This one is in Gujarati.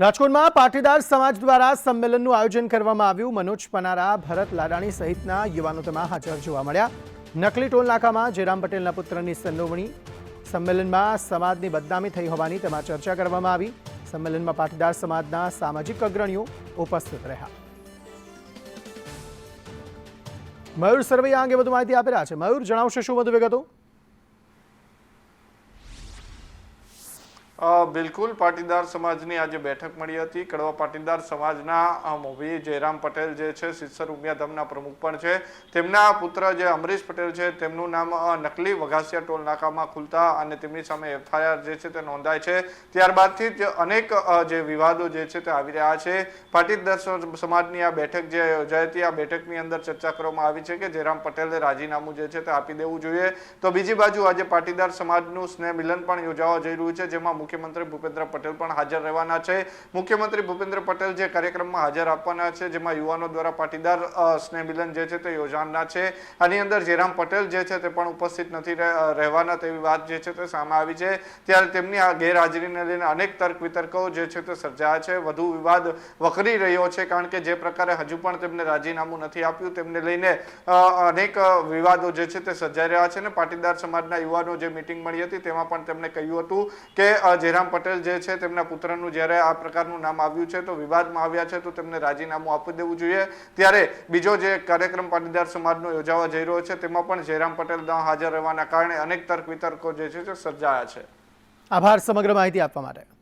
રાજકોટમાં પાટીદાર સમાજ દ્વારા સંમેલનનું આયોજન કરવામાં આવ્યું. મનોજ પનારા, ભરત લાડાણી સહિતના યુવાનો તેમાં હાજર જોવા મળ્યા. નકલી ટોલ નાકામાં જયરામ પટેલના પુત્રની સંડોવણી. સંમેલનમાં સમાજની બદનામી થઈ હોવાની તેમાં ચર્ચા કરવામાં આવી. સંમેલનમાં પાટીદાર સમાજના સામાજિક અગ્રણીઓ ઉપસ્થિત રહ્યા. મયુર સરવૈયા અંગે વધુ માહિતી આપી રહ્યા છે. મયુર, જણાવશો શું વધુ વિગતો? બિલકુલ, પાટીદાર સમાજની આજે બેઠક મળી હતી. કડવા પાટીદાર સમાજના મોભી જયરામ પટેલ જે છે સિસર ઉમિયાધામના પ્રમુખ પણ છે. તેમના પુત્ર જે અમરીશ પટેલ છે, તેમનું નામ નકલી વઘાસિયા ટોલ નાકામાં ખુલતા અને તેમની સામે એફઆઈઆર જે છે તે નોંધાય છે. ત્યારબાદથી જ અનેક જે વિવાદો જે છે તે આવી રહ્યા છે. પાટીદાર સમાજની આ બેઠક જે યોજાઈ હતી, આ બેઠકની અંદર ચર્ચા કરવામાં આવી છે કે જયરામ પટેલે રાજીનામું જે છે તે આપી દેવું જોઈએ. તો બીજી બાજુ આજે પાટીદાર સમાજનું સ્નેહ મિલન પણ યોજાવા જઈ રહ્યું છે, જેમાં મુખ્યમંત્રી ભૂપેન્દ્ર પટેલ પણ હાજર રહેવાના છે. મુખ્યમંત્રી ભૂપેન્દ્ર પટેલ જે કાર્યક્રમમાં હાજર આપવાના છે, જેમાં યુવાનો દ્વારા પાટીદાર સ્નેહમિલન જે છે તે યોજાના છે. આની અંદર જયરામ પટેલ જે છે તે પણ ઉપસ્થિત નથી રહેવાના તેવી વાત જે છે તે સામે આવી છે. ત્યારે તેમની આ ગેરહાજરીને લઈને અનેક તર્ક વિતર્કો જે છે તે સર્જાયા છે. વધુ વિવાદ વકરી રહ્યો છે કારણ કે જે પ્રકારે હજુ પણ તેમને રાજીનામું નથી આપ્યું. તેમને લઈને અનેક વિવાદો જે છે તે સર્જાઈ રહ્યા છે અને પાટીદાર સમાજના યુવાનો જે મિટિંગ મળી હતી તેમાં પણ તેમણે કહ્યું હતું કે જયરામ પટેલ જે છે, તેમના પુત્રનું જ્યારે આ પ્રકારનું નામ આવ્યું છે, તો વિવાદમાં આવ્યા છે, તો તેમને રાજીનામું આપી દેવું જોઈએ. ત્યારે બીજો જે કાર્યક્રમ પાટીદાર સમાજનો યોજાવા જઈ રહ્યો છે, તેમાં પણ જયરામ પટેલ ન હાજર રહેવાના કારણે અનેક તર્ક વિતર્કો જે છે સર્જાયા છે. આભાર સમગ્ર માહિતી આપવા માટે.